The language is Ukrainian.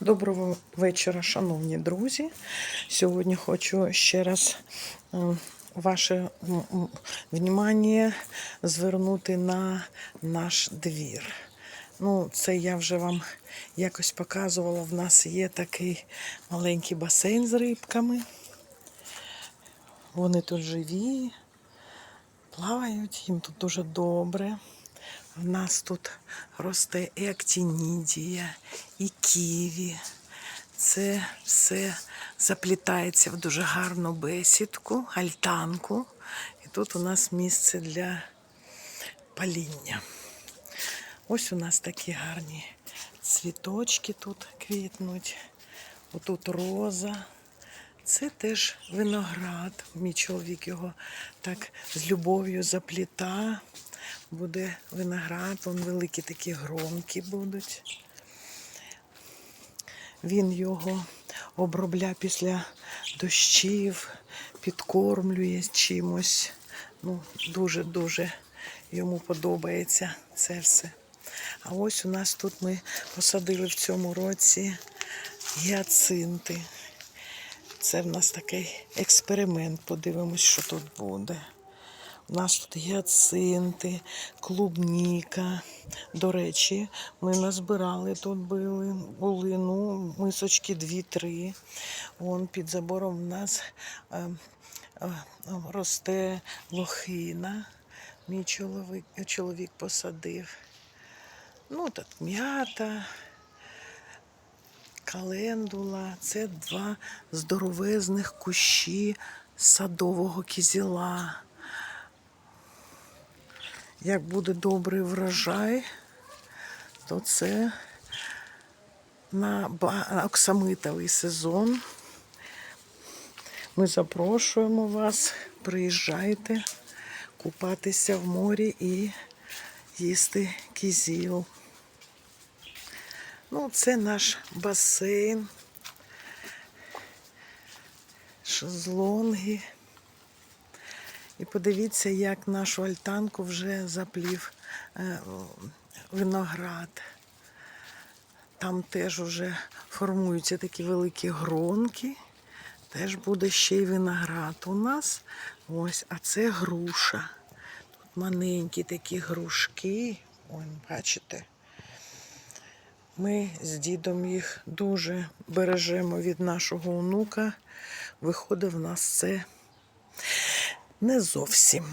Доброго вечора, шановні друзі. Сьогодні хочу ще раз е, ваше внимання звернути на наш двір. Ну, це я вже вам якось показувала. В нас є такий маленький басейн з рибками. Вони тут живі, плавають, їм тут дуже добре. В нас тут росте і актінідія, і ківі. Це все заплітається в дуже гарну бесідку, альтанку. І тут у нас місце для паління. Ось у нас такі гарні цвіточки тут квітнуть. Отут роза. Це теж виноград. Мій чоловік його так з любов'ю запліта. Буде виноград, вон великі такі громкі будуть. Він його обробляє після дощів, підкормлює чимось. Ну, дуже-дуже йому подобається це все. А ось у нас тут ми посадили в цьому році гіацинти. Це в нас такий експеримент. Подивимось, що тут буде. У нас тут гіацинти, клубніка. До речі, ми назбирали тут були, були ну, мисочки дві-три. Вон під забором у нас е, е, росте лохина. Мій чоловік, чоловік посадив. Ну, тут м'ята, календула. Це два здоровезних кущі садового кізіла. Як буде добрий врожай, то це на оксамитовий сезон. Ми запрошуємо вас, приїжджайте купатися в морі і їсти кізіл. Ну, це наш басейн, шезлонги. І подивіться, як нашу альтанку вже заплів е, виноград. Там теж вже формуються такі великі гронки. Теж буде ще й виноград у нас. Ось, а це груша. Тут маленькі такі грушки. Ой, бачите. Ми з дідом їх дуже бережемо від нашого онука. Виходить, в нас це не зовсім.